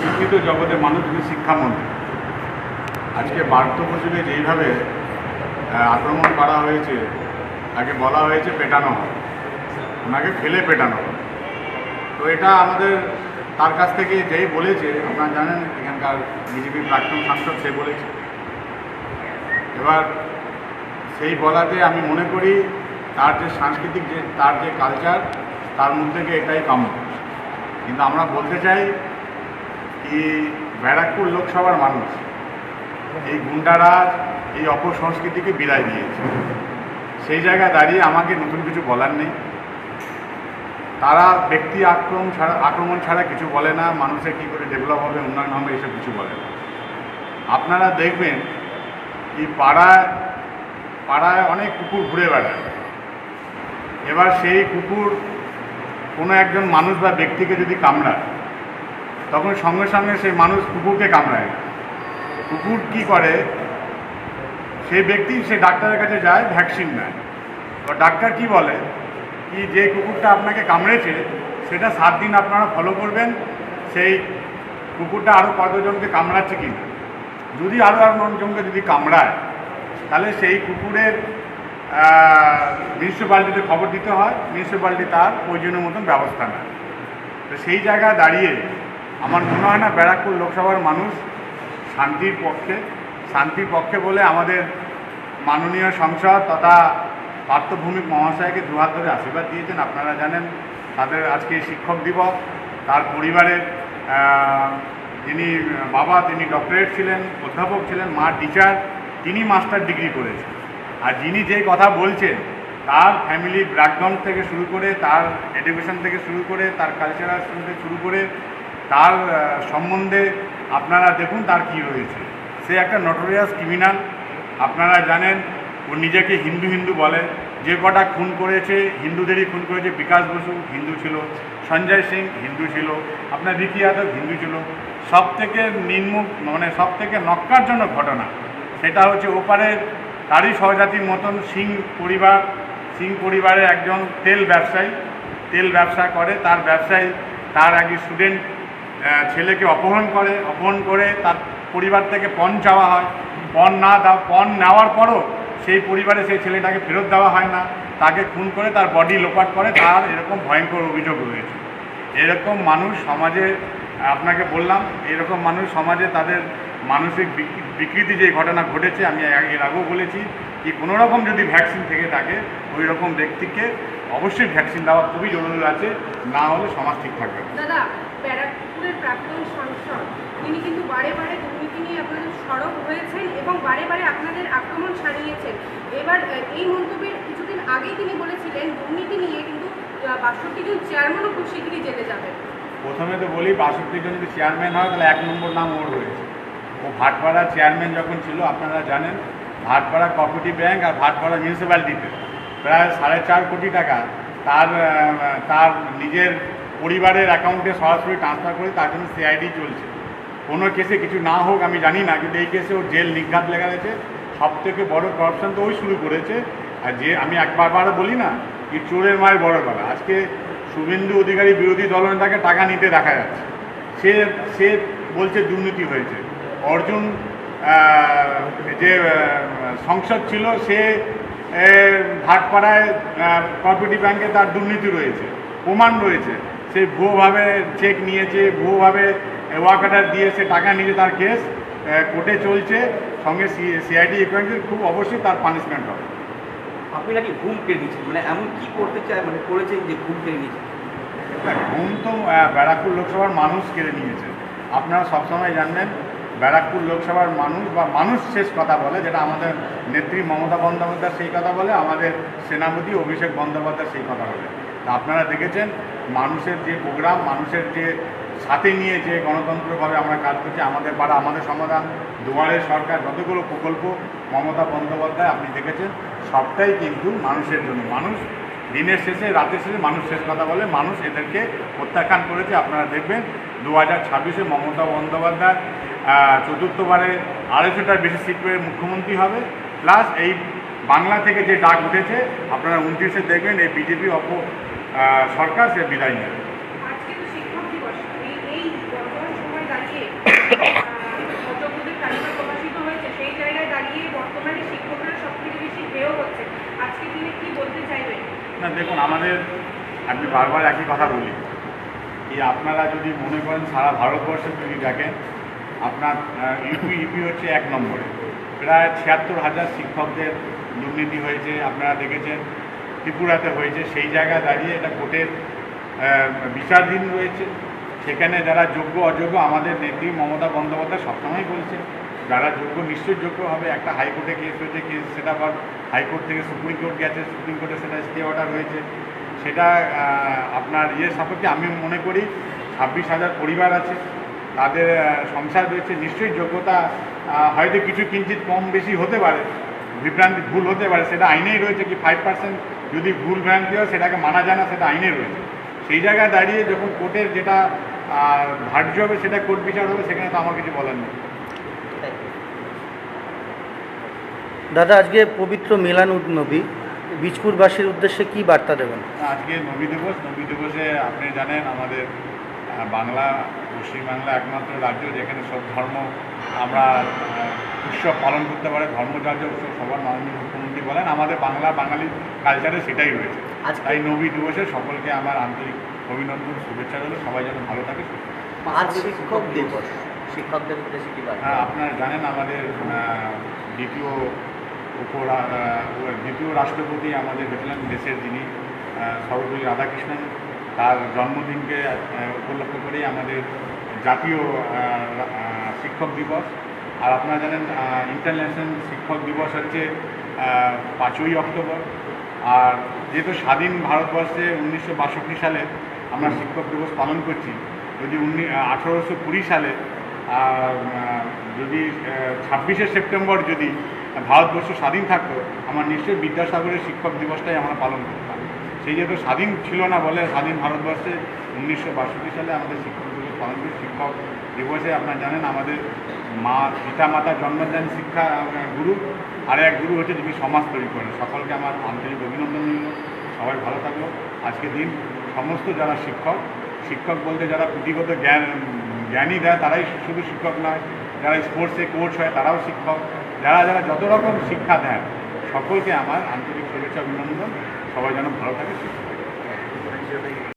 শিক্ষিত জগতের মানুষ তিনি শিক্ষামন্ত্রী। আজকে বার্ধক্য যুগে যেইভাবে আক্রমণ করা হয়েছে, তাকে বলা হয়েছে পেটানো হয় ওনাকে ফেলে পেটানো হয় তো এটা আমাদের, তার কাছ থেকে যেই বলেছে, আপনারা জানেন, এখানকার বিজেপির প্রাক্তন সাংসদ সে বলেছে। এবার সেই বলাতে আমি মনে করি, তার যে সাংস্কৃতিক যে, তার যে কালচার তার মধ্যে এটাই কাম্য। কিন্তু আমরা বলতে চাই কি ব্যারাকপুর লোকসভার মানুষ এই গুন্ডারাজ এই অপসংস্কৃতিকে বিদায় দিয়েছে। সেই জায়গায় দাঁড়িয়ে আমাকে নতুন কিছু বলার নেই। তারা ব্যক্তি আক্রমণ ছাড়া আক্রমণ ছাড়া কিছু বলে না, মানুষের কী করে ডেভেলপ হবে, উন্নয়ন হবে, এসব কিছু বলে না। আপনারা দেখবেন কি পাড়ায় পাড়ায় অনেক কুকুর ঘুরে বেড়ায়। এবার সেই কুকুর কোনো একজন মানুষ বা ব্যক্তিকে যদি কামড়ায়, তখন সঙ্গে সঙ্গে সেই মানুষ কুকুরকে কামড়ায়। কুকুর কি করে? সেই ব্যক্তি, সে ডাক্তারের কাছে যায়, ভ্যাকসিন নেয়। তো ডাক্তার কি বলে? কি যে কুকুরটা আপনাকে কামড়েছে, সেটা সাত দিন আপনারা ফলো করবেন, সেই কুকুরটা আরও কতজনকে কামড়াচ্ছে কি না? যদি আরও একজনকে যদি কামড়ায়, তাহলে সেই কুকুরের মিউনিসিপ্যালিটিতে খবর দিতে হয়, মিউনিসিপ্যালিটি তার প্রয়োজনীয় মতন ব্যবস্থা নেয়। তো সেই জায়গায় দাঁড়িয়ে আমার মনে হয় না ব্যারাকপুর লোকসভার মানুষ শান্তির পক্ষে শান্তির পক্ষে বলে আমাদের মাননীয় সংসদ তথা পার্থভূমিক মহাশয়কে দুহাত ধরে আশীর্বাদ দিয়েছেন। আপনারা জানেন তাদের আজকে শিক্ষক দিবস, তার পরিবারের যিনি বাবা, তিনি ডক্টরেট ছিলেন, অধ্যাপক ছিলেন, মা, টিচার, তিনি মাস্টার ডিগ্রি করেছেন। আর যিনি যে কথা বলছেন, তার ফ্যামিলি ব্যাকগ্রাউন্ড থেকে শুরু করে, তার এডুকেশন থেকে শুরু করে, তার কালচারাল থেকে শুরু করে, তার সম্বন্ধে আপনারা দেখুন তার কি রয়েছে। সে একটা নটোরিয়াস ক্রিমিনাল আপনারা জানেন, ও নিজেকে হিন্দু হিন্দু বলে। যে কটা খুন করেছে, হিন্দুদেরই খুন করেছে, বিকাশ বসু হিন্দু ছিল, সঞ্জয় সিং হিন্দু ছিল, আপনার রিকি যাদব হিন্দু ছিল। সব থেকে নিম্ন মানে সব থেকে নক্কারজনক ঘটনা, সেটা হচ্ছে ওপারের তারই সহজাতির মতন সিং পরিবার, সিং পরিবারের একজন তেল ব্যবসায়ী, তেল ব্যবসা করে, তার ব্যবসায়ী তার এক স্টুডেন্ট ছেলেকে অপহরণ করে অপহরণ করে তার পরিবার থেকে পণ চাওয়া হয়। পণ না দাও, পণ নেওয়ার পরও সেই পরিবারে সেই ছেলেটাকে ফেরত দেওয়া হয় না। তাকে খুন করে তার বডি লোপাট করে, তার এরকম ভয়ঙ্কর অভিযোগ রয়েছে। এরকম মানুষ সমাজে, আপনাকে বললাম, এরকম মানুষ সমাজে তাদের মানসিক বিক- বিকৃতি যে ঘটনা ঘটেছে আমি এর আগেও বলেছি কি কোনো রকম যদি ভ্যাকসিন থেকে থাকে ওই রকম ব্যক্তিকে অবশ্যই ভ্যাকসিন দেওয়া খুবই জরুরি আছে না হলে সমাজ ঠিক থাকবে দাদা ব্যারাকপুরের প্রাক্তন সাংসদ তিনি কিন্তু বারে বারে দুর্নীতি নিয়ে আপনাদের সরব হয়েছেন এবং বারে বারে আপনাদের আক্রমণ সারিয়েছেন এবার এই মন্তব্যের কিছুদিন আগেই তিনি বলেছিলেন দুর্নীতি নিয়ে কিন্তু বাষট্টি জন চেয়ারম্যানও খুব জেলে প্রথমে তো বলি বাষট্টি জন যদি চেয়ারম্যান হয় তাহলে এক নম্বর নাম ওর রয়েছে ও ভাটপাড়া চেয়ারম্যান যখন ছিল, আপনারা জানেন, ভাটপাড়া কোঅপারেটিভ ব্যাংক আর ভাটপাড়া মিউনিসিপ্যালিটিতে প্রায় সাড়ে চার কোটি টাকা তার তার নিজের পরিবারের অ্যাকাউন্টে সরাসরি ট্রান্সফার করে তার জন্য সিআইডি চলছে। কোনো কেসে কিছু না হোক, আমি জানি না, কিন্তু এই কেসে ওর জেল নিঘাত লেগে গেছে। সব থেকে বড় করাপশন তো ওই শুরু করেছে। আর যে, আমি একবার বার বলি না কি চোরের মায়ের বড় গলা। আজকে শুভেন্দু অধিকারী বিরোধী দলনেতাকে টাকা নিতে দেখা যাচ্ছে। সে সে বলছে দুর্নীতি হয়েছে। অর্জুন যে সংসদ ছিল সে ভাটপাড়ায় কোঅপারেটিভ ব্যাংকে তার দুর্নীতি রয়েছে প্রমাণ রয়েছে। সে ভুয়োভাবে চেক নিয়েছে ভুয়োভাবে ওয়াকাটার দিয়ে সে টাকা নিয়ে তার কেস কোর্টে চলছে। সঙ্গে সিআইডি ইকুইপমেন্টের খুব অবশ্যই তার পানিশমেন্ট হবে। আপনি নাকি ঘুম কেড়ে নিয়েছেন? মানে এমন কি করতে চায় মানে করেছেন যে ঘুম কেড়ে নিয়েছেন? ঘুম তো ব্যারাকপুর লোকসভার মানুষ কেড়ে নিয়েছে। আপনারা সবসময় জানবেন ব্যারাকপুর লোকসভার মানুষ বা মানুষ শেষ কথা বলে, যেটা আমাদের নেত্রী মমতা বন্দ্যোপাধ্যায় সেই কথা বলে, আমাদের সেনাপতি অভিষেক বন্দ্যোপাধ্যায় সেই কথা বলে। তা আপনারা দেখেছেন, মানুষের যে প্রোগ্রাম, মানুষের যে সাথে নিয়ে যে গণতন্ত্রভাবে আমরা কাজ করছি, আমাদের পাড়া, আমাদের সমাধান দুয়ারের সরকার, যতগুলো প্রকল্প মমতা বন্দ্যোপাধ্যায় আপনি দেখেছেন, সবটাই কিন্তু মানুষের জন্য। মানুষ দিনের শেষে, রাতের শেষে মানুষ শেষ কথা বলে, মানুষ এদেরকে প্রত্যাখ্যান করেছে। আপনারা দেখবেন, দু হাজার ছাব্বিশে মমতা বন্দ্যোপাধ্যায় চতুর্থবারে আড়াইশোটার বেশি সিট পেয়ে মুখ্যমন্ত্রী হবে। প্লাস এই বাংলা থেকে যে ডাক উঠেছে আপনারা উনত্রিশে দেখবেন এই বিজেপি অপ সরকার সে বিদায় নেবে। না দেখুন আমাদের আমি বারবার একই কথা বলি। যে আপনারা যদি মনে করেন সারা ভারতবর্ষে যদি দেখেন আপনার ইউপি ইউপি হচ্ছে এক নম্বরে। প্রায় ছিয়াত্তর হাজার শিক্ষকদের দুর্নীতি হয়েছে, আপনারা দেখেছেন। ত্রিপুরাতে হয়েছে, সেই জায়গায় দাঁড়িয়ে এটা কোর্টের বিচারধীন রয়েছে। সেখানে যারা যোগ্য, অযোগ্য, আমাদের নেত্রী মমতা বন্দ্যোপাধ্যায় সবসময় বলছে, যারা যোগ্য, নিশ্চয়ই যোগ্য হবে। একটা হাইকোর্টে কেস হয়েছে, কেস সেটা আবার হাইকোর্ট থেকে সুপ্রিম কোর্ট গেছে, সুপ্রিম কোর্টে সেটা স্টে অর্ডার হয়েছে। সেটা আপনার ইয়ে সাপেক্ষে আমি মনে করি, ছাব্বিশ হাজার পরিবার আছে। তাদের সংসার রয়েছে নিশ্চয়ই যোগ্যতা হয়তো কিছু কিঞ্চিত কম বেশি হতে পারে বিভ্রান্তি ভুল হতে পারে সেটা আইনেই রয়েছে কি ফাইভ পার্সেন্ট যদি ভুল ভ্রান্তি হয় সেটাকে মানা যায় না সেটা আইনে রয়েছে। সেই জায়গায় দাঁড়িয়ে যখন কোর্টের যেটা ধার্য হবে সেটা কোর্ট বিচার হবে সেখানে তো আমার কিছু বলার নেই। দাদা আজকে পবিত্র মিলান উদ নবী বীজপুরবাসীর উদ্দেশ্যে কি বার্তা দেবেন? আজকে নবী দিবস নবী দিবসে আপনি জানেন আমাদের বাংলা পশ্চিমবাংলা একমাত্র রাজ্য যেখানে সব ধর্ম আমরা উৎসব পালন করতে পারে ধর্মযার্য উৎসব সবার মাননীয় মুখ্যমন্ত্রী বলেন। আমাদের বাংলা বাঙালি কালচারে সেটাই রয়েছে। তাই নবী দিবসে সকলকে আমার আন্তরিক অভিনন্দন শুভেচ্ছা রইল। সবাই যেন ভালো থাকে। আজ শিক্ষক দিবস। শিক্ষকদের উদ্দেশ্যে কি হ্যাঁ আপনারা জানেন আমাদের দ্বিতীয় উপ দ্বিতীয় রাষ্ট্রপতি আমাদের হয়েছিলেন দেশের যিনি সর্বপল্লী রাধাকৃষ্ণন। তার জন্মদিনকে উপলক্ষ করেই আমাদের জাতীয় শিক্ষক দিবস। আর আপনারা জানেন ইন্টারন্যাশনাল শিক্ষক দিবস হচ্ছে পাঁচই অক্টোবর। আর যেহেতু স্বাধীন ভারতবর্ষে উনিশশো বাষট্টি সালে আমরা শিক্ষক দিবস পালন করছি, যদি উনি আঠেরোশো কুড়ি সালে যদি ছাব্বিশে সেপ্টেম্বর যদি ভারতবর্ষ স্বাধীন থাকতো, আমার নিশ্চয়ই বিদ্যাসাগরের শিক্ষক দিবসটাই আমরা পালন করতাম। সেই যেহেতু স্বাধীন ছিল না বলে স্বাধীন ভারতবর্ষে উনিশশো বাষট্টি সালে আমাদের শিক্ষক দিবস পালন করি শিক্ষক দিবসে আপনারা জানেন আমাদের মা পিতা মাতা জন্মদান শিক্ষা গুরু। আর এক গুরু হচ্ছে যিনি সমাজ তৈরি করেন। সকলকে আমার আন্তরিক অভিনন্দন নিল সবাই ভালো থাকল আজকে দিন সমস্ত যারা শিক্ষক শিক্ষক বলতে যারা পুঁথিগত জ্ঞান, জ্ঞানী দেয়, তারাই শুধু শিক্ষক নয়, যারা স্পোর্টসে কোচ হয়, তারাও শিক্ষক। যারা যারা যত রকম শিক্ষা দেন, সকলকে আমার আন্তরিক শুভেচ্ছা, অভিনন্দন। সবাই যেন ভালো থাকে